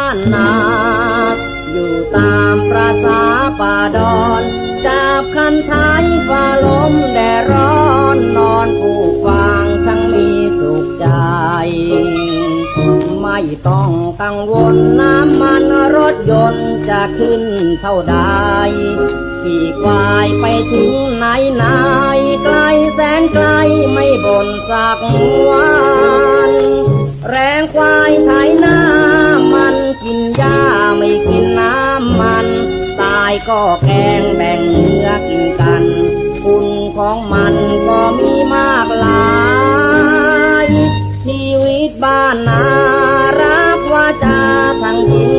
านนา อยู่ตามประสาป่าดอนจับคันท้ายฟ้าลมแดดร้อนนอนผูกฟางช่างมีสุขใจ ไม่ต้องกังวลน้ำมันรถยนต์จะขึ้นเท่าใดขี่ควายไปถึงไหนไหนไกลแสนไกลไม่บ่นสักวัน แรงควายไถนา ก็แกงแบ่งเนื้อกินกัน คุณของมันก็มีมากหลาย ชีวิตบ้านนารักว่าจะทั้งดี